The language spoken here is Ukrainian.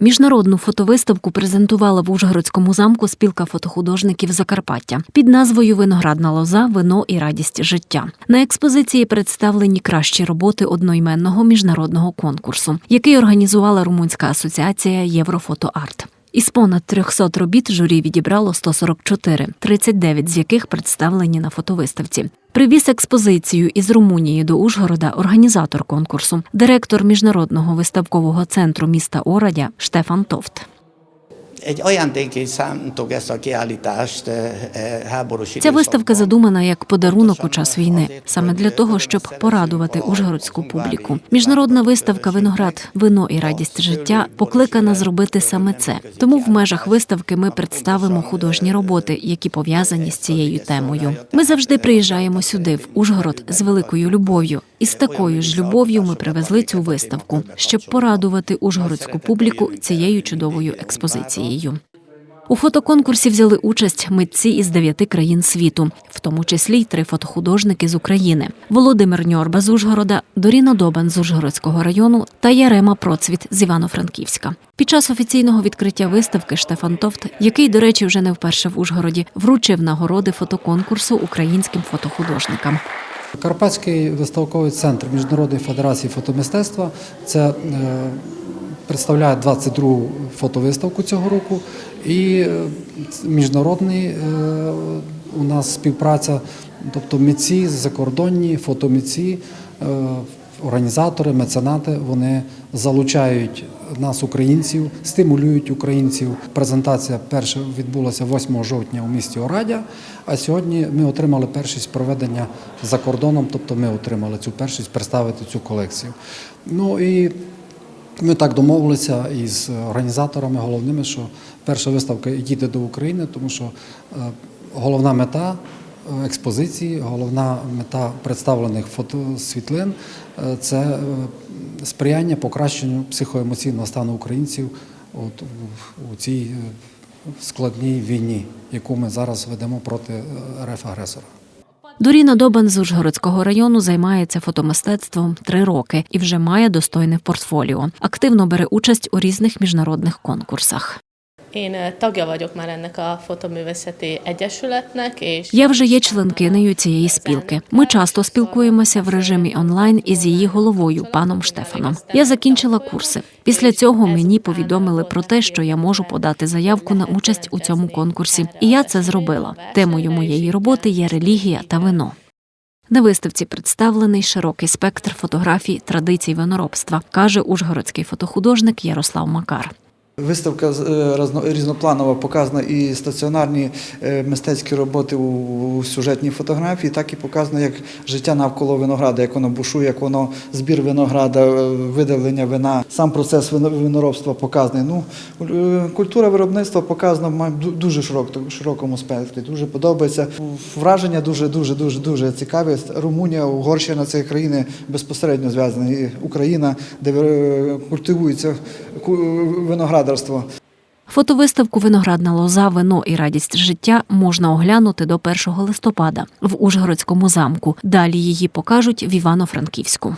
Міжнародну фотовиставку презентувала в Ужгородському замку спілка фотохудожників Закарпаття під назвою Виноградна лоза, вино і радість життя. На експозиції представлені кращі роботи одноіменного міжнародного конкурсу, який організувала Румунська асоціація Єврофотоарт. Із понад 300 робіт журі відібрало 144, 39 з яких представлені на фотовиставці. Привіз експозицію із Румунії до Ужгорода організатор конкурсу, директор міжнародного виставкового центру міста Орадя Штефан Товт. Egy ajándékként szántuk ezt a kiállítást eh, eh, háborús Ця виставка задумана як подарунок у час війни, саме для того, щоб порадувати ужгородську публіку. Міжнародна виставка Виноград, вино і радість життя покликана зробити саме це. Тому в межах виставки ми представимо художні роботи, які пов'язані з цією темою. Ми завжди приїжджаємо сюди, в Ужгород, з великою любов'ю. І з такою ж любов'ю ми привезли цю виставку, щоб порадувати ужгородську публіку цією чудовою експозицією. У фотоконкурсі взяли участь митці із дев'яти країн світу, в тому числі й три фотохудожники з України: Володимир Ньорба з Ужгорода, Доріна Добан з Ужгородського району та Ярема Процвіт з Івано-Франківська. Під час офіційного відкриття виставки Штефан Товт, який, до речі, вже не вперше в Ужгороді, вручив нагороди фотоконкурсу українським фотохудожникам. Карпатський виставковий центр Міжнародної федерації фотомистецтва це е, представляє 22-гу фотовиставку цього року. І е, міжнародний е, у нас співпраця, тобто митці, закордонні, фотомитці, організатори, меценати, вони залучають нас, українців, стимулюють українців. Презентація перша відбулася 8 жовтня у місті Орадя, а сьогодні ми отримали першість проведення за кордоном, тобто ми отримали цю першість представити цю колекцію. Ну і ми так домовилися із організаторами головними, що перша виставка їде до України, тому що е, головна мета е, експозиції, головна мета представлених фотосвітлин е, це сприяння покращенню психоемоційного стану українців от, у- цій е, складній війні, яку ми зараз ведемо проти е, РФ-агресора. Доріна Добан з Ужгородського району займається фотомистецтвом три роки і вже має достойне портфоліо. Активно бере участь у різних міжнародних конкурсах. Én eh, tagja vagyok már ennek a fotoművészeti egyesületnek, és Я вже є членкинею цієї спілки. Ми часто спілкуємося в режимі онлайн із її головою, паном Штефаном. Я закінчила курси. Після цього мені повідомили про те, що я можу подати заявку на участь у цьому конкурсі, і я це зробила. Темою моєї роботи є релігія та вино. На виставці представлений широкий спектр фотографій традицій виноробства, каже ужгородський фотохудожник Ярослав Макар. Виставка е, різнопланова показана і стаціонарні е, мистецькі роботи у сюжетній фотографії, так і показано як життя навколо винограда, як воно бушує, як воно збір винограда, е, видавлення вина. Сам процес виноробства показаний. Ну, культура виробництва показана в дуже широкому спектрі. Дуже подобається. Враження дуже дуже дуже цікаві. Румунія, Угорщина це країни безпосередньо зв'язані. Україна, де культивується ку- виноградарство. Фотовиставку Виноградна лоза, вино і радість життя можна оглянути до 1 листопада в Ужгородському замку. Далі її покажуть в Івано-Франківську.